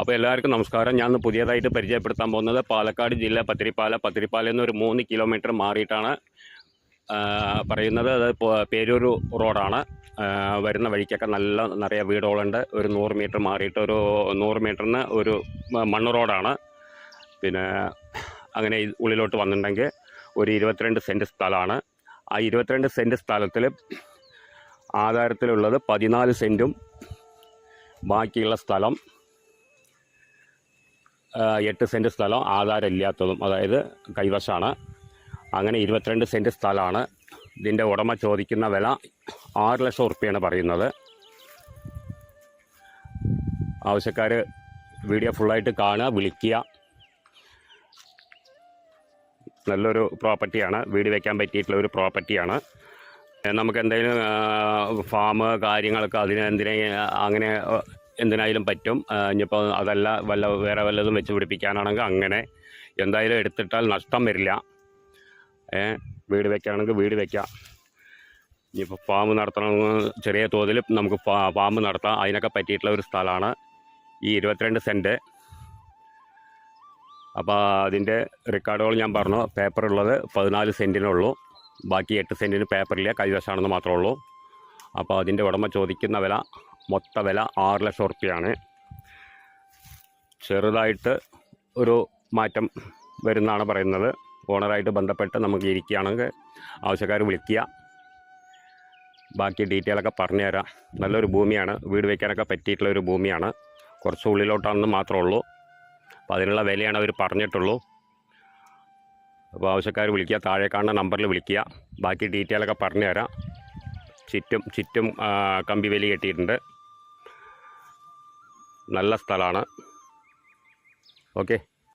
അപ്പോൾ എല്ലാവർക്കും നമസ്കാരം. ഞാൻ പുതിയതായിട്ട് പരിചയപ്പെടുത്താൻ പോകുന്നത് പാലക്കാട് ജില്ല പത്തിരിപ്പാല. പത്തിരിപ്പാല എന്നൊരു മൂന്ന് കിലോമീറ്റർ മാറിയിട്ടാണ് പറയുന്നത്. അത് പേരൂർ റോഡാണ്. വരുന്ന വഴിക്കൊക്കെ നല്ല നിറയെ വീടുകളുണ്ട്. ഒരു നൂറ് മീറ്റർ മാറിയിട്ട് ഒരു നൂറ് മീറ്ററിന് ഒരു മണ്ണ് റോഡാണ്. പിന്നെ അങ്ങനെ ഉള്ളിലോട്ട് വന്നിട്ടുണ്ടെങ്കിൽ ഒരു ഇരുപത്തിരണ്ട് സെന്റ് സ്ഥലമാണ്. ആ ഇരുപത്തിരണ്ട് സെന്റ് സ്ഥലത്തിൽ ആധാരത്തിലുള്ളത് പതിനാല് സെന്റും ബാക്കിയുള്ള സ്ഥലം എട്ട് സെന്റ് സ്ഥലം ആധാരമില്ലാത്തതും അതായത് കൈവശമാണ് അങ്ങനെ ഇരുപത്തിരണ്ട് സെന്റ് സ്ഥലമാണ്. ഇതിന്റെ ഉടമ ചോദിക്കുന്ന വില ആറ് ലക്ഷം ഉറുപ്പ്യാണ് പറയുന്നത്. ആവശ്യക്കാർ വീഡിയോ ഫുള്ളായിട്ട് കാണുക വിളിക്കുക. നല്ലൊരു പ്രോപ്പർട്ടിയാണ്. വീട് വയ്ക്കാൻ പറ്റിയിട്ടുള്ള ഒരു പ്രോപ്പർട്ടിയാണ്. നമുക്ക് എന്തെങ്കിലും ഫാം കാര്യങ്ങളൊക്കെ അതിന് എന്തിനെ അങ്ങനെ എന്തിനായാലും പറ്റും. ഇനിയിപ്പോൾ അതല്ല വല്ല വേറെ വല്ലതും വെച്ച് പിടിപ്പിക്കാനാണെങ്കിൽ അങ്ങനെ എന്തായാലും എടുത്തിട്ടാൽ നഷ്ടം വരില്ല. ഏ വീട് വെക്കുകയാണെങ്കിൽ വീട് വെക്കാം. ഇനിയിപ്പോൾ ഫാം നടത്തണമെന്ന് ചെറിയ തോതിൽ നമുക്ക് ഫാം നടത്താം. അതിനൊക്കെ പറ്റിയിട്ടുള്ള ഒരു സ്ഥലമാണ് ഈ ഇരുപത്തിരണ്ട് സെന്റ് അപ്പോൾ അതിന്റെ റെക്കോർഡുകൾ ഞാൻ പറഞ്ഞു. പേപ്പറുള്ളത് പതിനാല് സെന്റിനുള്ളൂ. ബാക്കി എട്ട് സെന്റിന് പേപ്പറില്ല കൈവശമാണെന്ന് മാത്രമേ ഉള്ളൂ. അപ്പോൾ അതിന്റെ ഉടമ ചോദിക്കുന്ന വില മൊത്ത വില ആറ് ലക്ഷം ഉറുപ്പിയാണ്. ചെറുതായിട്ട് ഒരു മാറ്റം വരുന്നതാണ് പറയുന്നത്. ഓണറായിട്ട് ബന്ധപ്പെട്ട് നമുക്ക് ഇരിക്കുകയാണെങ്കിൽ ആവശ്യക്കാർ വിളിക്കുക. ബാക്കി ഡീറ്റെയിലൊക്കെ പറഞ്ഞുതരാം. നല്ലൊരു ഭൂമിയാണ്. വീട് വയ്ക്കാനൊക്കെ പറ്റിയിട്ടുള്ള ഒരു ഭൂമിയാണ്. കുറച്ച് ഉള്ളിലോട്ടാണെന്ന് മാത്രമേ ഉള്ളൂ. അപ്പോൾ അതിനുള്ള വിലയാണ് അവർ പറഞ്ഞിട്ടുള്ളൂ. അപ്പോൾ ആവശ്യക്കാർ വിളിക്കുക. താഴെ കാണുന്ന നമ്പറിൽ വിളിക്കുക. ബാക്കി ഡീറ്റെയിലൊക്കെ പറഞ്ഞുതരാം. ചുറ്റും ചുറ്റും കമ്പി വലി കെട്ടിയിട്ടുണ്ട്. നല്ല സ്ഥലമാണ്. ഓക്കെ.